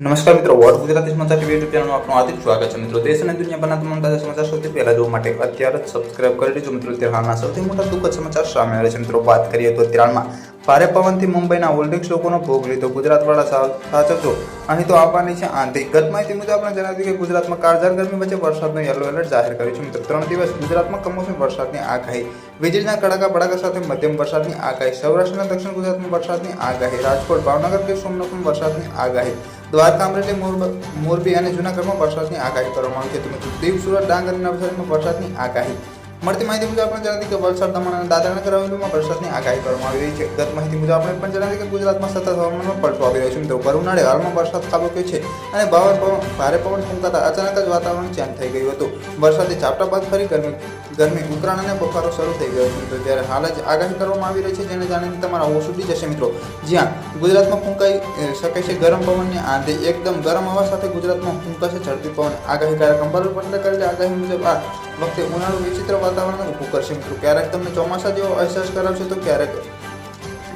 નમસ્કાર મિત્રો વોટ ગુજરાતી સમાચાર ટીવી યુટ્યુબ ચેનલમાં આપનું હાર્દિક સ્વાગત છે. મિત્રો, દેશ અને દુનિયાભરના તમામ તાજા સમાચાર સૌથી પહેલા જોવા માટે અત્યારે જ સબસ્ક્રાઇબ કરી દેજો મિત્રો, અત્યારે હાલના સૌથી મોટા દુઃખદ સમાચાર સામે આવે છે. મિત્રો, વાત કરીએ તો અત્યારમાં ભારે પવનથી મુંબઈના ઓલ્ડિક્સ લોકોનો ભોગ લીધો ગુજરાતવાળા સાવ સાચવજો. અહીં તો આપવાની છે આંતરિક ગત માહિતી મુજબ આપણે જણાવ્યું કે ગુજરાતમાં કાળઝાળ ગરમી વચ્ચે વરસાદનું યલો એલર્ટ જાહેર કર્યું છે. મિત્રો, ત્રણ દિવસ ગુજરાતમાં કમોસમી વરસાદની આગાહી. વીજળીના કડાકા ભડાકા સાથે મધ્યમ વરસાદની આગાહી. સૌરાષ્ટ્રના દક્ષિણ ગુજરાતમાં વરસાદની આગાહી. રાજકોટ, ભાવનગર કે સોમનાથમાં વરસાદની આગાહી. દ્વારકા, અમરેલી મોરબ- અને જૂનાગઢમાં વરસાદની આગાહી કરવામાં આવી છે. તો મિત્રો, દીવ, સુરત, ડાંગ અને નવસારીમાં વરસાદની આગાહી. મળતી માહિતી મુજબ આપણે જણાવી કે વલસાડ, દમણ અને દાદરાનગર હવેલીમાં વરસાદની આગાહી કરવામાં આવી રહી છે. ગત માહિતી મુજબ આપણે પણ જણાવી કે ગુજરાતમાં સતત હવામાનમાં પલટો આવી રહ્યો છે. મિત્રો ઉનાળે હાલમાં વરસાદ ખાબક્યો છે અને ભારે પવન ફૂંકાતા અચાનક જ વાતાવરણ ચેન્જ થઈ ગયું હતું. વરસાદી ઝાપટા બાદ ફરી ગરમી ગરમી ઉકળાણ અને બફારો શરૂ થઈ ગયો છે. મિત્રો ત્યારે હાલ જ આગાહી કરવામાં આવી રહી છે, જેને જાણીને તમારા હોશ ઉડી જશે. મિત્રો, જ્યાં ગુજરાતમાં ફૂંકાઈ શકે છે ગરમ પવનની આંધે એકદમ ગરમ હવા સાથે ગુજરાતમાં ફૂંકાશે ઝડપી પવન. આગાહીકાર કંપાલ પટેલે કરેલી આગાહી મુજબ આ વખતે ઉનાળુ વિચિત્ર વાતાવરણ ઊભું કરશે મિત્રો. ક્યારેક તમને ચોમાસા જેવો અહેસાસ કરાવશે તો ક્યારેક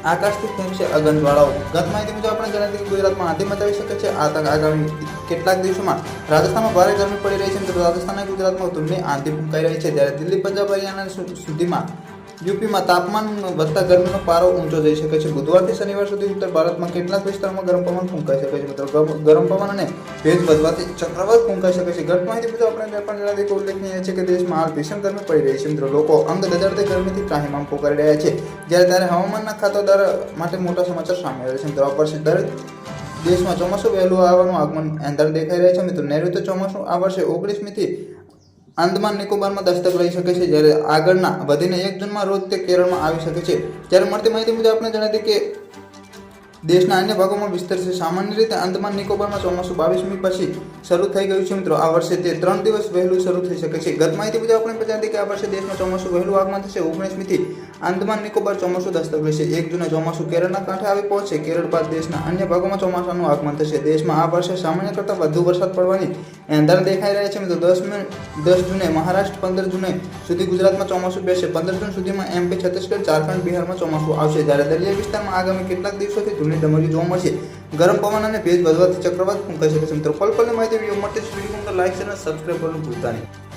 આકાશથી ફેંકશે અગંધવાળાઓ ગત માહિતી મુજબ આપણે જણાવી ગુજરાતમાં આંધી મચાવી શકે છે. આ તક આગામી કેટલાક દિવસોમાં રાજસ્થાનમાં ભારે ગરમી પડી રહી છે. મિત્રો, રાજસ્થાન અને ગુજરાતમાં ધૂમની આંધી ફૂંકાઈ રહી છે. જ્યારે દિલ્હી, પંજાબ, હરિયાણા સુધીમાં યુપીમાં તાપમાન વધતા ગરમીનો પારો ઊંચો જઈ શકે છે. બુધવારથી શનિવાર સુધી ઉત્તર ભારતમાં કેટલાક વિસ્તારોમાં ગરમ પવન ફૂંકાઈ શકે છે. મિત્રો ગરમ- પવન અને ભેજ વધવાથી ચક્રવાત ફૂંકાઈ શકે છે. ઘટ માહિતી મુજબ આપણે પણ જણાવી ઉલ્લેખનીય છે કે દેશમાં હાલ ભીષણ ગરમી પડી રહી છે. મિત્રો, લોકો અંગ દજાડતી ગરમીથી ત્રાહિમામ પોકારી રહ્યા છે. જ્યારે ત્યારે હવામાનના ખાતાદાર માટે મોટા સમાચાર સામે આવ્યા છે. મિત્રો વર્ષે દરેક દેશમાં ચોમાસું વહેલું આવવાનું આગમન એંધાણ દેખાઈ રહ્યા છે. મિત્રો નૈઋત્ય ચોમાસું આ વર્ષે ઓગણીસમીથી આંદમાન નિકોબારમાં દસ્તક લઈ શકે છે. જ્યારે આગળના વધીને એક જૂનમાં રોજ તે કેરળમાં આવી શકે છે. જ્યારે મળતી માહિતી મુજબ આપણે જણાવી કે દેશના અન્ય ભાગોમાં વિસ્તરશે સામાન્ય રીતે આંદમાન નિકોબારમાં ચોમાસું બાવીસમી પછી શરૂ થઈ ગયું છે મિત્રો. આ વર્ષે તે ત્રણ દિવસ વહેલું શરૂ થઈ શકે છે. ગત માહિતી મુજબ આપણે જણાવી કે આ વર્ષે દેશમાં ચોમાસું વહેલું આગમન થશે. ઓગણીસમીથી આંદમાન નિકોબાર ચોમાસું દસ્તક લેશે એક જૂને ચોમાસું કેરળના કાંઠે આવી પહોંચશે. કેરળ બાદ દેશના અન્ય ભાગોમાં ચોમાસાનું આગમન થશે. દેશમાં આ વર્ષે સામાન્ય કરતાં વધુ વરસાદ પડવાની એંધાણ દેખાઈ રહ્યા છે મિત્રો. દસ મે, દસ જૂને મહારાષ્ટ્ર, પંદર જૂને સુધી ગુજરાતમાં ચોમાસું બેસશે પંદર જૂન સુધીમાં એમપી છત્તીસગઢ, ઝારખંડ, બિહારમાં ચોમાસું આવશે. જ્યારે દરિયાઈ વિસ્તારમાં આગામી કેટલાક દિવસોથી ધૂળની ડમરી જોવા મળશે. ગરમ પવન અને ભેજ વધવાથી ચક્રવાત ફૂંકાઈ શકે છે. મિત્રો પલ પલની માહિતી વીડિયો માટે વીડિયો લાઈક અને સબસ્ક્રાઈબ કરવાનું ભૂલતા નહીં.